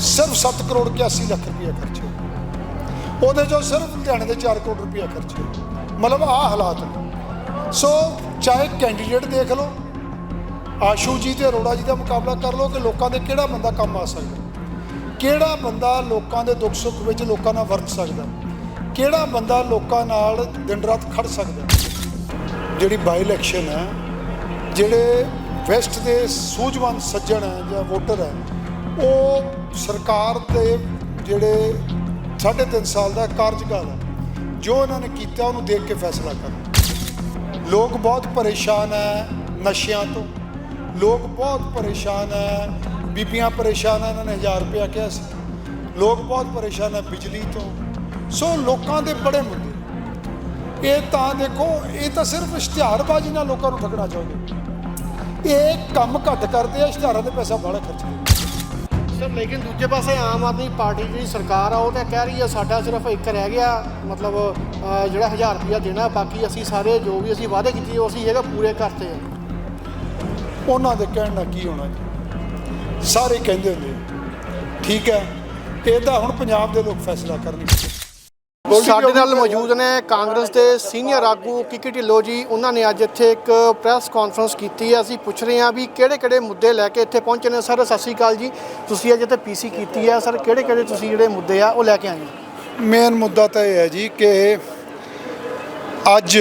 ਸਿਰਫ 7 ਕਰੋੜ 81 ਲੱਖ ਰੁਪਏ ਖਰਚੇ ਉਹਦੇ ਚੋਂ ਸਿਰਫ ਲੁਧਿਆਣੇ ਦੇ 4 ਕਰੋੜ ਰੁਪਏ ਖਰਚੇ ਮਤਲਬ ਆਹ ਹਾਲਾਤ ਨੇ। ਸੋ ਚਾਹੇ ਕੈਂਡੀਡੇਟ ਦੇਖ ਲਓ, ਆਸ਼ੂ ਜੀ ਤੇ ਅਰੋੜਾ ਜੀ ਦਾ ਮੁਕਾਬਲਾ ਕਰ ਲਓ ਕਿ ਲੋਕਾਂ ਦੇ ਕਿਹੜਾ ਬੰਦਾ ਕੰਮ ਆ ਸਕਦਾ? ਕਿਹੜਾ ਬੰਦਾ ਲੋਕਾਂ ਦੇ ਦੁੱਖ ਸੁੱਖ ਵਿੱਚ ਲੋਕਾਂ ਨਾਲ ਵਰਤ ਸਕਦਾ? ਕਿਹੜਾ ਬੰਦਾ ਲੋਕਾਂ ਨਾਲ ਦਿਨ ਰਾਤ ਖੜ ਸਕਦਾ? ਜਿਹੜੀ ਬਾਈ ਇਲੈਕਸ਼ਨ ਹੈ, ਜਿਹੜੇ ਵੈਸਟ ਦੇ ਸੂਝਵਾਨ ਸੱਜਣ ਹੈ ਜਾਂ ਵੋਟਰ ਹੈ ਉਹ ਸਰਕਾਰ ਦੇ ਜਿਹੜੇ 3.5 ਸਾਲ ਦਾ ਕਾਰਜਕਾਲ ਹੈ ਜੋ ਇਹਨਾਂ ਨੇ ਕੀਤਾ, ਉਹਨੂੰ ਦੇਖ ਕੇ ਫੈਸਲਾ ਕਰਨ ਲੋਕ ਬਹੁਤ ਪਰੇਸ਼ਾਨ ਹੈ ਨਸ਼ਿਆਂ ਤੋਂ। ਲੋਕ ਬਹੁਤ ਪਰੇਸ਼ਾਨ ਹੈ ਬੀਬੀਆਂ ਪਰੇਸ਼ਾਨ ਹੈ ਇਹਨਾਂ ਨੇ 1000 ਰੁਪਇਆ ਕਿਹਾ ਸੀ। ਲੋਕ ਬਹੁਤ ਪਰੇਸ਼ਾਨ ਹੈ ਬਿਜਲੀ ਤੋਂ। ਸੋ ਲੋਕਾਂ ਦੇ ਬੜੇ ਮੁੱਦੇ। ਇਹ ਤਾਂ ਦੇਖੋ, ਇਹ ਤਾਂ ਸਿਰਫ ਇਸ਼ਤਿਹਾਰਬਾਜ਼ੀ ਨਾਲ ਲੋਕਾਂ ਨੂੰ ਠੱਗਣਾ ਚਾਹੁੰਦੇ। ਇਹ ਕੰਮ ਘੱਟ ਕਰਦੇ ਆ, ਇਸ਼ਤਿਹਾਰਾਂ ਦੇ ਪੈਸਾ ਬਾਹਲਾ ਖਰਚਦੇ ਸਰ ਲੇਕਿਨ ਦੂਜੇ ਪਾਸੇ ਆਮ ਆਦਮੀ ਪਾਰਟੀ ਜਿਹੜੀ ਸਰਕਾਰ ਆ ਉਹ ਤਾਂ ਕਹਿ ਰਹੀ ਆ ਸਾਡਾ ਸਿਰਫ ਇੱਕ ਰਹਿ ਗਿਆ ਮਤਲਬ ਅਹ, ਜਿਹੜਾ 1000 ਰੁਪਇਆ ਦੇਣਾ ਬਾਕੀ ਅਸੀਂ ਸਾਰੇ ਜੋ ਵੀ ਅਸੀਂ ਵਾਅਦੇ ਕੀਤੇ ਉਹ ਅਸੀਂ ਹੈਗਾ ਪੂਰੇ ਕਰਤੇ ਆ ਉਹਨਾਂ ਦੇ ਕਹਿਣ ਨਾਲ ਕੀ ਹੋਣਾ ਜੀ ਸਾਰੇ ਕਹਿੰਦੇ ਹੁੰਦੇ ਆ। ਠੀਕ ਹੈ ਇਹਦਾ ਹੁਣ ਪੰਜਾਬ ਦੇ ਲੋਕ ਫੈਸਲਾ ਕਰਨਗੇ ਸਾਡੇ ਨਾਲ ਮੌਜੂਦ ਨੇ ਕਾਂਗਰਸ ਦੇ ਸੀਨੀਅਰ ਆਗੂ ਕਿਕੀ ਢਿੱਲੋਂ ਜੀ ਉਹਨਾਂ ਨੇ ਅੱਜ ਇੱਥੇ ਇੱਕ ਪ੍ਰੈਸ ਕਾਨਫਰੰਸ ਕੀਤੀ ਹੈ। ਅਸੀਂ ਪੁੱਛ ਰਹੇ ਹਾਂ ਵੀ ਕਿਹੜੇ ਕਿਹੜੇ ਮੁੱਦੇ ਲੈ ਕੇ ਇੱਥੇ ਪਹੁੰਚੇ ਨੇ। ਸਰ ਸਤਿ ਸ਼੍ਰੀ ਅਕਾਲ ਜੀ। ਤੁਸੀਂ ਅੱਜ ਇੱਥੇ ਪੀਸੀ ਕੀਤੀ ਹੈ। ਸਰ ਕਿਹੜੇ ਕਿਹੜੇ ਤੁਸੀਂ ਜਿਹੜੇ ਮੁੱਦੇ ਆ ਉਹ ਲੈ ਕੇ ਆਏ ਹੋ? ਮੇਨ ਮੁੱਦਾ ਤਾਂ ਇਹ ਹੈ ਜੀ ਕਿ ਅੱਜ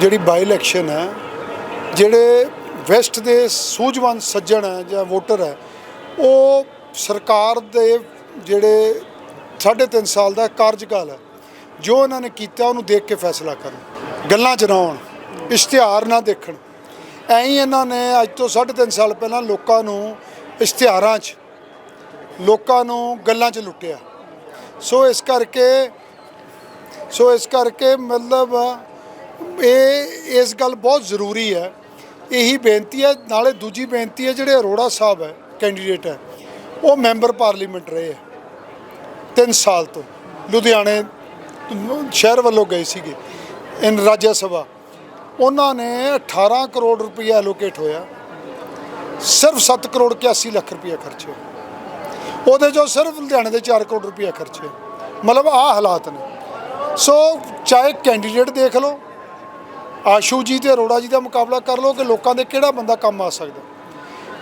ਜਿਹੜੀ ਬਾਈ ਇਲੈਕਸ਼ਨ ਹੈ ਜਿਹੜੇ ਵੈਸਟ ਦੇ ਸੂਝਵਾਨ ਸੱਜਣ ਹੈ ਜਾਂ ਵੋਟਰ ਹੈ ਉਹ ਸਰਕਾਰ ਦੇ ਜਿਹੜੇ 3.5 ਸਾਲ ਦਾ ਕਾਰਜਕਾਲ ਹੈ। ਜੋ ਇਹਨਾਂ ਨੇ ਕੀਤਾ, ਉਹਨੂੰ ਦੇਖ ਕੇ ਫੈਸਲਾ ਕਰਨ। ਗੱਲਾਂ ਚ ਨਾ ਆਉਣ, ਇਸ਼ਤਿਹਾਰ ਨਾ ਦੇਖਣ। ਐਂ ਹੀ ਇਹਨਾਂ ਨੇ ਅੱਜ ਤੋਂ 3.5 ਸਾਲ ਪਹਿਲਾਂ ਲੋਕਾਂ ਨੂੰ ਇਸ਼ਤਿਹਾਰਾਂ 'ਚ, ਲੋਕਾਂ ਨੂੰ ਗੱਲਾਂ 'ਚ ਲੁੱਟਿਆ। ਸੋ ਇਸ ਕਰਕੇ, ਸੋ ਇਸ ਕਰਕੇ ਮਤਲਬ ਇਹ, ਇਸ ਗੱਲ ਬਹੁਤ ਜ਼ਰੂਰੀ ਹੈ। ਇਹੀ ਬੇਨਤੀ ਹੈ, ਨਾਲੇ ਦੂਜੀ ਬੇਨਤੀ ਹੈ, ਜਿਹੜੇ ਅਰੋੜਾ ਸਾਹਿਬ ਹੈ, ਕੈਂਡੀਡੇਟ ਹੈ, ਉਹ ਮੈਂਬਰ ਪਾਰਲੀਮੈਂਟ ਰਹੇ ਹੈ। 3 ਸਾਲ ਤੋਂ ਲੁਧਿਆਣੇ ਸ਼ਹਿਰ ਵੱਲੋਂ ਗਏ ਸੀਗੇ ਇਨ ਰਾਜ ਸਭਾ। ਉਹਨਾਂ ਨੇ 18 ਕਰੋੜ ਰੁਪਏ ਐਲੋਕੇਟ ਹੋਇਆ। ਸਿਰਫ 7 ਕਰੋੜ 81 ਲੱਖ ਰੁਪਏ ਖਰਚੇ ਉਹਦੇ ਚੋਂ ਸਿਰਫ ਲੁਧਿਆਣੇ ਦੇ 4 ਕਰੋੜ ਰੁਪਏ ਖਰਚੇ ਮਤਲਬ ਆਹ ਹਾਲਾਤ ਨੇ। ਸੋ ਚਾਹੇ ਕੈਂਡੀਡੇਟ ਦੇਖ ਲਓ, ਆਸ਼ੂ ਜੀ ਤੇ ਅਰੋੜਾ ਜੀ ਦਾ ਮੁਕਾਬਲਾ ਕਰ ਲਓ ਕਿ ਲੋਕਾਂ ਦੇ ਕਿਹੜਾ ਬੰਦਾ ਕੰਮ ਆ ਸਕਦਾ।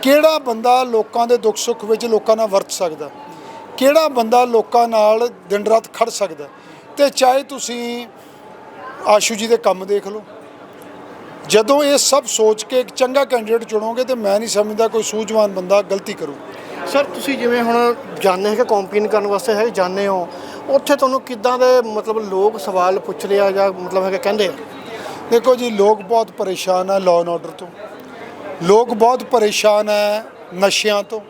ਕਿਹੜਾ ਬੰਦਾ ਲੋਕਾਂ ਦੇ ਦੁੱਖ ਸੁੱਖ ਵਿੱਚ ਲੋਕਾਂ ਨਾਲ ਵਰਤ ਸਕਦਾ। ਕਿਹੜਾ ਬੰਦਾ ਲੋਕਾਂ ਨਾਲ ਦਿਨ ਰਾਤ ਖੜ ਸਕਦਾ? ਤੇ ਚਾਹੇ ਤੁਸੀਂ ਆਸ਼ੂ ਜੀ ਦੇ ਕੰਮ ਦੇਖ ਲਓ। ਜਦੋਂ ਇਹ ਸਭ ਸੋਚ ਕੇ ਇੱਕ ਚੰਗਾ ਕੈਂਡੀਡੇਟ ਚੁਣੋਗੇ ਤੇ ਮੈਂ ਨਹੀਂ ਸਮਝਦਾ ਕੋਈ ਸੂਝਵਾਨ ਬੰਦਾ ਗਲਤੀ ਕਰੂ। ਸਰ ਤੁਸੀਂ ਜਿਵੇਂ ਹੁਣ ਜਾਣੇ ਹੈ ਕਿ ਕੰਪੇਨ ਕਰਨ ਵਾਸਤੇ ਹੈ ਜਾਣੇ ਹੋ। ਉੱਥੇ ਤੁਹਾਨੂੰ ਕਿੱਦਾਂ ਦੇ ਮਤਲਬ ਲੋਕ ਸਵਾਲ ਪੁੱਛ ਰਿਹਾ ਜਾਂ ਮਤਲਬ ਹੈ ਕਿ ਕਹਿੰਦੇ ਆ? ਦੇਖੋ ਜੀ ਲੋਕ ਬਹੁਤ ਪਰੇਸ਼ਾਨ ਹੈ ਲਾਅ ਐਂਡ ਆਰਡਰ ਤੋਂ। ਲੋਕ ਬਹੁਤ ਪਰੇਸ਼ਾਨ ਹੈ ਨਸ਼ਿਆਂ ਤੋਂ।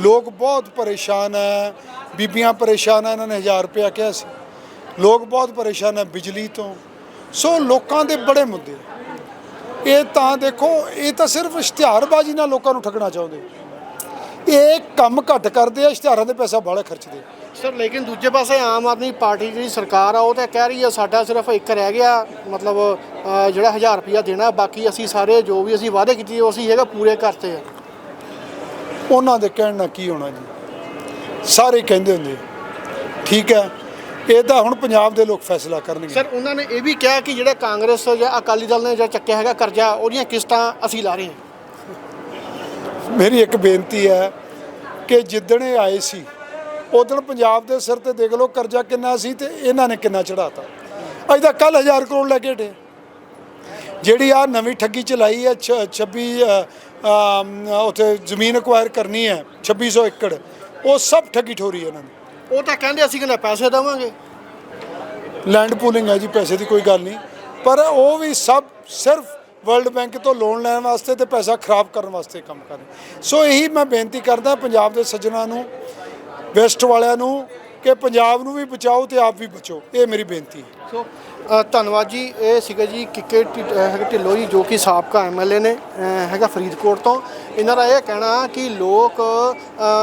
ਲੋਕ ਬਹੁਤ ਪਰੇਸ਼ਾਨ ਹੈ ਬੀਬੀਆਂ ਪਰੇਸ਼ਾਨ ਹੈ ਇਹਨਾਂ ਨੇ 1000 ਰੁਪਇਆ ਕਿਹਾ ਸੀ। ਲੋਕ ਬਹੁਤ ਪਰੇਸ਼ਾਨ ਹੈ ਬਿਜਲੀ ਤੋਂ। ਸੋ ਲੋਕਾਂ ਦੇ ਬੜੇ ਮੁੱਦੇ ਇਹ ਤਾਂ ਦੇਖੋ, ਇਹ ਤਾਂ ਸਿਰਫ ਇਸ਼ਤਿਹਾਰਬਾਜ਼ੀ ਨਾਲ ਲੋਕਾਂ ਨੂੰ ਠੱਗਣਾ ਚਾਹੁੰਦੇ। ਇਹ ਕੰਮ ਘੱਟ ਕਰਦੇ ਆ, ਇਸ਼ਤਿਹਾਰਾਂ ਦੇ ਪੈਸਾ ਬਾਹਲਾ ਖਰਚਦੇ ਸਰ, ਲੇਕਿਨ ਦੂਜੇ ਪਾਸੇ ਆਮ ਆਦਮੀ ਪਾਰਟੀ ਜਿਹੜੀ ਸਰਕਾਰ ਆ, ਉਹ ਤਾਂ ਕਹਿ ਰਹੀ ਆ, ਸਾਡਾ ਸਿਰਫ ਇੱਕ ਰਹਿ ਗਿਆ, ਮਤਲਬ ਜਿਹੜਾ 1000 ਰੁਪਇਆ ਦੇਣਾ, ਬਾਕੀ ਅਸੀਂ ਸਾਰੇ ਜੋ ਵੀ ਅਸੀਂ ਵਾਅਦੇ ਕੀਤੇ, ਉਹ ਅਸੀਂ ਹੈਗਾ ਪੂਰੇ ਕਰਤੇ ਆ। ਉਹਨਾਂ ਦੇ ਕਹਿਣ ਨਾਲ ਕੀ ਹੋਣਾ ਜੀ? ਸਾਰੇ ਕਹਿੰਦੇ ਹੁੰਦੇ। ਠੀਕ ਹੈ। ਇਹਦਾ ਹੁਣ ਪੰਜਾਬ ਦੇ ਲੋਕ ਫੈਸਲਾ ਕਰਨਗੇ। ਸਰ ਉਹਨਾਂ ਨੇ ਇਹ ਵੀ ਕਿਹਾ ਕਿ ਜਿਹੜਾ ਕਾਂਗਰਸ ਜਾਂ ਅਕਾਲੀ ਦਲ ਨੇ ਜਿਹੜਾ ਚੱਕਿਆ ਹੈਗਾ ਕਰਜ਼ਾ ਉਹਦੀਆਂ ਕਿਸ਼ਤਾਂ ਅਸੀਂ ਲਾ ਰਹੇ ਹਾਂ। ਮੇਰੀ ਇੱਕ ਬੇਨਤੀ ਹੈ ਕਿ ਜਿੱਦਣ ਇਹ ਆਏ ਸੀ ਉਦੋਂ ਪੰਜਾਬ ਦੇ ਸਿਰ ਤੇ ਦੇਖ ਲਓ ਕਰਜ਼ਾ ਕਿੰਨਾ ਸੀ ਤੇ ਇਹਨਾਂ ਨੇ ਕਿੰਨਾ ਚੜਾਤਾ ਅੱਜ ਤਾਂ ਕੱਲ 1000 ਕਰੋੜ ਲੈ ਕੇ ਢੇ ਜਿਹੜੀ ਆ ਨਵੀਂ ਠੱਗੀ ਚਲਾਈ ਹੈ ਛ- 26 ਅ, ਅਮ, ਉੱਥੇ ਜ਼ਮੀਨ ਅਕਵਾਇਰ ਕਰਨੀ ਹੈ 2600 ਏਕੜ। ਉਹ ਸਭ ਠੱਗੀ ਠੋਰੀ ਇਹਨਾਂ ਨੇ ਉਹ ਤਾਂ ਕਹਿੰਦੇ ਅਸੀਂ ਕਹਿੰਦੇ ਪੈਸੇ ਦੇਵਾਂਗੇ। ਲੈਂਡ ਪੂਲਿੰਗ ਹੈ ਜੀ ਪੈਸੇ ਦੀ ਕੋਈ ਗੱਲ ਨਹੀਂ। ਪਰ ਉਹ ਵੀ ਸਭ ਸਿਰਫ ਵਰਲਡ ਬੈਂਕ ਤੋਂ ਲੋਨ ਲੈਣ ਵਾਸਤੇ ਤੇ ਪੈਸਾ ਖਰਾਬ ਕਰਨ ਵਾਸਤੇ ਕੰਮ ਕਰ ਰਹੇ। ਸੋ ਇਹੀ ਮੈਂ ਬੇਨਤੀ ਕਰਦਾ ਪੰਜਾਬ ਦੇ ਸੱਜਣਾ ਨੂੰ ਵੈਸਟ ਵਾਲਿਆਂ ਨੂੰ ਕਿ ਪੰਜਾਬ ਨੂੰ ਵੀ ਬਚਾਓ ਤੇ ਆਪ ਵੀ ਬਚੋ ਇਹ ਮੇਰੀ ਬੇਨਤੀ ਹੈ। ਸੋ ਧੰਨਵਾਦ ਜੀ। ਇਹ ਸੀਗਾ ਜੀ ਕਿਕੇ ਢਿ- ਅ, ਢਿੱਲੋਂ ਜੀ ਜੋ ਕਿ ਸਾਬਕਾ ਐਮਐਲਏ ਨੇ ਹੈਗਾ ਫਰੀਦਕੋਟ ਤੋਂ। ਇਹਨਾਂ ਦਾ ਇਹ ਕਹਿਣਾ ਕਿ ਲੋਕ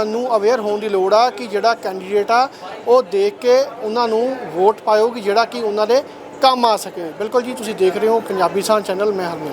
ਨੂੰ ਅਵੇਅਰ ਹੋਣ ਦੀ ਲੋੜ ਆ ਕਿ ਜਿਹੜਾ ਕੈਂਡੀਡੇਟ ਆ ਉਹ ਦੇਖ ਕੇ ਉਹਨਾਂ ਨੂੰ ਵੋਟ ਪਾਇਓ ਕਿ ਜਿਹੜਾ ਕਿ ਉਹਨਾਂ ਦੇ ਕੰਮ ਆ ਸਕੇ। ਬਿਲਕੁਲ ਜੀ ਤੁਸੀਂ ਦੇਖ ਰਹੇ ਹੋ ਪੰਜਾਬੀ ਸਾਂ ਚੈਨਲ ਮੈਂ ਹਰਮਨ